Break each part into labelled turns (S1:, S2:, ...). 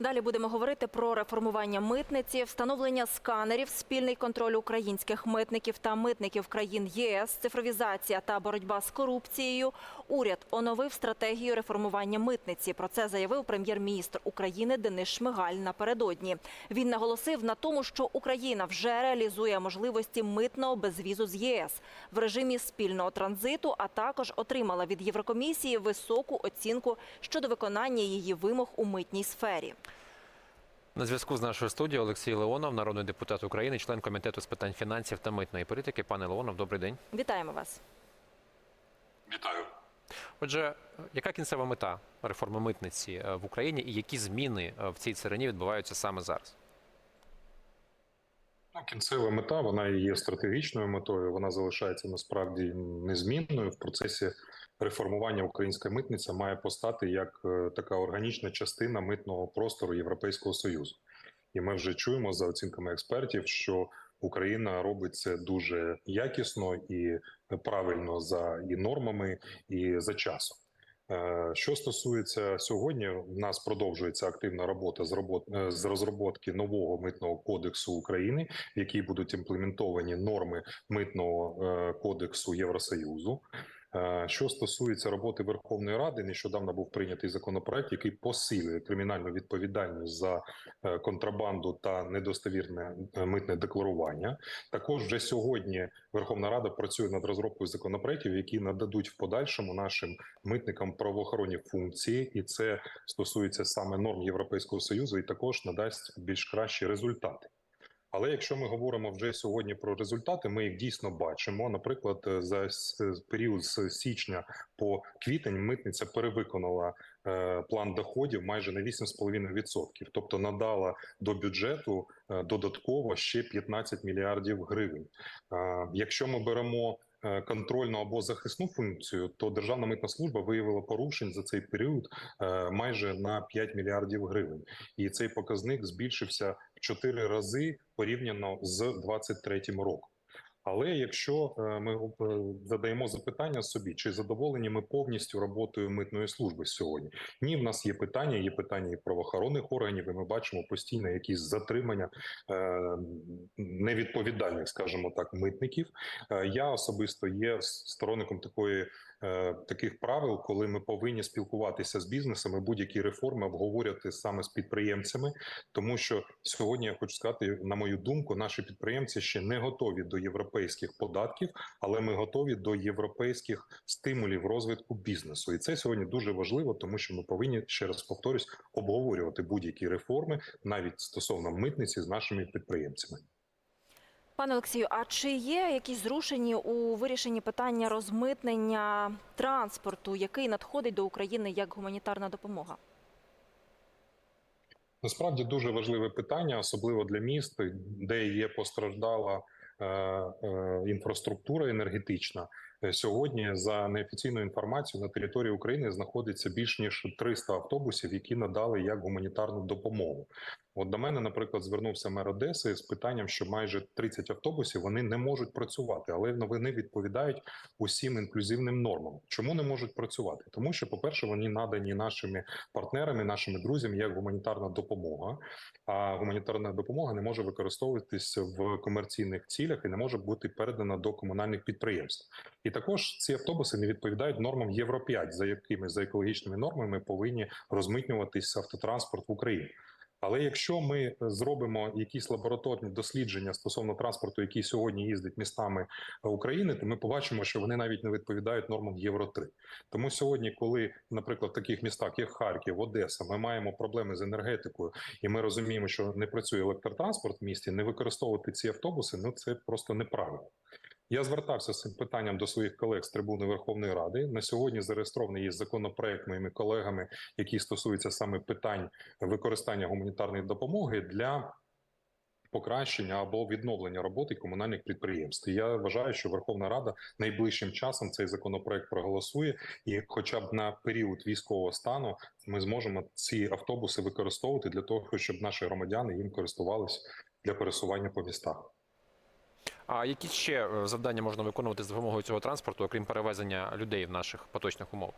S1: Далі будемо говорити про реформування митниці, встановлення сканерів, спільний контроль українських митників та митників країн ЄС, цифровізація та боротьба з корупцією. Уряд оновив стратегію реформування митниці. Про це заявив прем'єр-міністр України Денис Шмигаль напередодні. Він наголосив на тому, що Україна вже реалізує можливості митного безвізу з ЄС в режимі спільного транзиту, а також отримала від Єврокомісії високу оцінку щодо виконання її вимог у митній сфері.
S2: На зв'язку з нашою студією Олексій Леонов, народний депутат України, член комітету з питань фінансів та митної політики. Пане Леонов, добрий день.
S1: Вітаємо вас.
S3: Вітаю.
S2: Отже, яка кінцева мета реформи митниці е, в Україні і які зміни е, в цій царині відбуваються саме зараз?
S3: Ну, кінцева мета вона і є стратегічною метою. Вона залишається насправді незмінною в процесі реформування українська митниця має постати як е, така органічна частина митного простору Європейського союзу. І ми вже чуємо за оцінками експертів, що Україна робить це дуже якісно і правильно за і нормами, і за часом. Е, Що стосується сьогодні, в нас продовжується активна робота з робот е, з розробки нового митного кодексу України, в якій будуть імплементовані норми митного кодексу Євросоюзу. Е, Що стосується роботи Верховної Ради, нещодавно був прийнятий законопроект, який посилює кримінальну відповідальність за е, контрабанду та недостовірне е, митне декларування. Також вже сьогодні Верховна Рада працює над розробкою законопроєктів, які нададуть в подальшому нашим митникам правоохоронні функції, і це стосується саме норм Європейського союзу, і також надасть більш кращі результати. Але якщо ми говоримо вже сьогодні про результати, ми їх дійсно бачимо. Наприклад, е, за період з січня по квітень митниця перевиконала е, план доходів майже на 8,5%. тобто надала до бюджету е, додатково ще 15 мільярдів гривень. Е, Якщо ми беремо е, контрольну або захисну функцію, то Державна митна служба виявила порушень за цей період е, майже на 5 мільярдів гривень, і цей показник збільшився в 4 рази порівняно з 23 роком. Але якщо е, ми е, задаємо запитання собі, чи задоволені ми повністю роботою митної служби сьогодні? Ні, в нас є питання, є питання і правоохоронних органів, і ми бачимо постійно якісь затримання е, невідповідальних, скажімо так, митників. Я особисто є сторонником такої таких правил, коли ми повинні спілкуватися з бізнесами, будь-які реформи обговорювати саме з підприємцями, тому що сьогодні я хочу сказати, на мою думку, наші підприємці ще не готові до європейських податків, але ми готові до європейських стимулів розвитку бізнесу. І це сьогодні дуже важливо, тому що ми повинні ще раз повторюсь обговорювати будь-які реформи навіть стосовно митниці з нашими підприємцями.
S1: Пане Олексію, а чи є якісь зрушені у вирішенні питання розмитнення транспорту, який надходить до України як гуманітарна допомога?
S3: Насправді дуже важливе питання, особливо для міст, де є постраждала е, е, інфраструктура енергетична. Е, Сьогодні, за неофіційною інформацією, на території України знаходиться більш ніж 300 автобусів, які надали як гуманітарну допомогу. От до мене, наприклад, звернувся мер Одеси з питанням, що майже 30 автобусів вони не можуть працювати, але вони відповідають усім інклюзивним нормам. Чому не можуть працювати? Тому що, по-перше, вони надані нашими партнерами, нашими друзями як гуманітарна допомога. А гуманітарна допомога не може використовуватись в комерційних цілях і не може бути передана до комунальних підприємств. І також ці автобуси не відповідають нормам Євро 5 за якими за екологічними нормами повинні розмитнюватись автотранспорт в Україні. Але якщо ми зробимо якісь лабораторні дослідження стосовно транспорту, який сьогодні їздить містами України, то ми побачимо, що вони навіть не відповідають нормам Євро 3 Тому сьогодні, коли, наприклад, в таких містах, як Харків, Одеса, ми маємо проблеми з енергетикою, і ми розуміємо, що не працює електротранспорт в місті, не використовувати ці автобуси, ну це просто неправильно. Я звертався з цим питанням до своїх колег з трибуни Верховної Ради. На сьогодні зареєстрований є законопроект моїми колегами, який стосується саме питань використання гуманітарної допомоги для покращення або відновлення роботи комунальних підприємств. Я вважаю, що Верховна Рада найближчим часом цей законопроект проголосує, і, хоча б на період військового стану, ми зможемо ці автобуси використовувати для того, щоб наші громадяни їм користувалися для пересування по містах.
S2: А які ще е, завдання можна виконувати з допомогою цього транспорту, окрім перевезення людей в наших поточних умовах?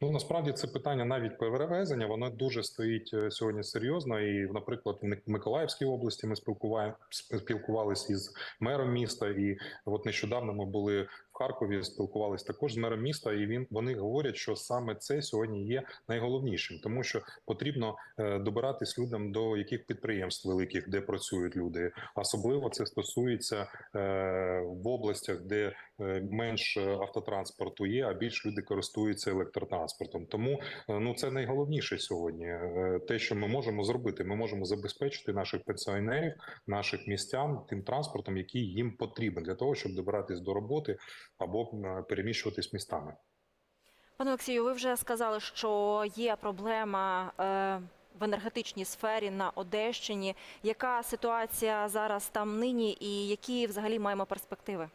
S3: Ну насправді це питання навіть перевезення, воно дуже стоїть е, сьогодні серйозно. І, наприклад, в Миколаївській області ми спілкуваємо спілкувалися із мером міста. І от нещодавно ми були Харкові, спілкувалися також з мером міста, і він вони говорять, що саме це сьогодні є найголовнішим, тому що потрібно е, добиратись людям до яких підприємств великих, де працюють люди. Особливо це стосується е, в областях, де е, менш автотранспорту є, а більш люди користуються електротранспортом. Тому ну це найголовніше сьогодні. Те, що ми можемо зробити, ми можемо забезпечити наших пенсіонерів, наших містян тим транспортом, який їм потрібен для того, щоб добиратись до роботи або е, переміщуватись містами.
S1: Пане Олексію, ви вже сказали, що є проблема е, в енергетичній сфері на Одещині. Яка ситуація зараз там нині, і які взагалі маємо перспективи?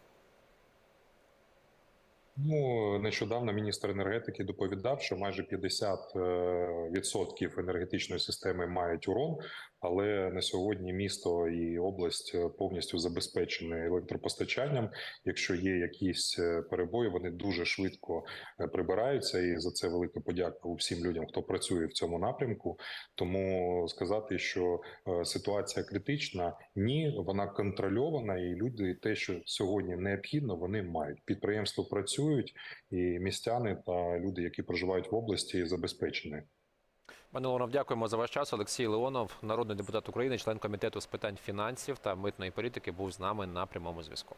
S3: Ну нещодавно міністр енергетики доповідав, що майже 50% відсотків енергетичної системи мають урон, але на сьогодні місто і область е, повністю забезпечені електропостачанням. Якщо є якісь е, перебої, вони дуже швидко е, прибираються, і за це велика подяка усім людям, хто працює в цьому напрямку. Тому сказати, що ситуація критична, ні, вона контрольована, і люди те, що сьогодні необхідно, вони мають. Підприємства працюють, і містяни та люди, які проживають в області, забезпечені.
S2: Пане Леонов, дякуємо за ваш час. Олексій Леонов, народний депутат України, член комітету з питань фінансів та митної політики, був з нами на прямому зв'язку.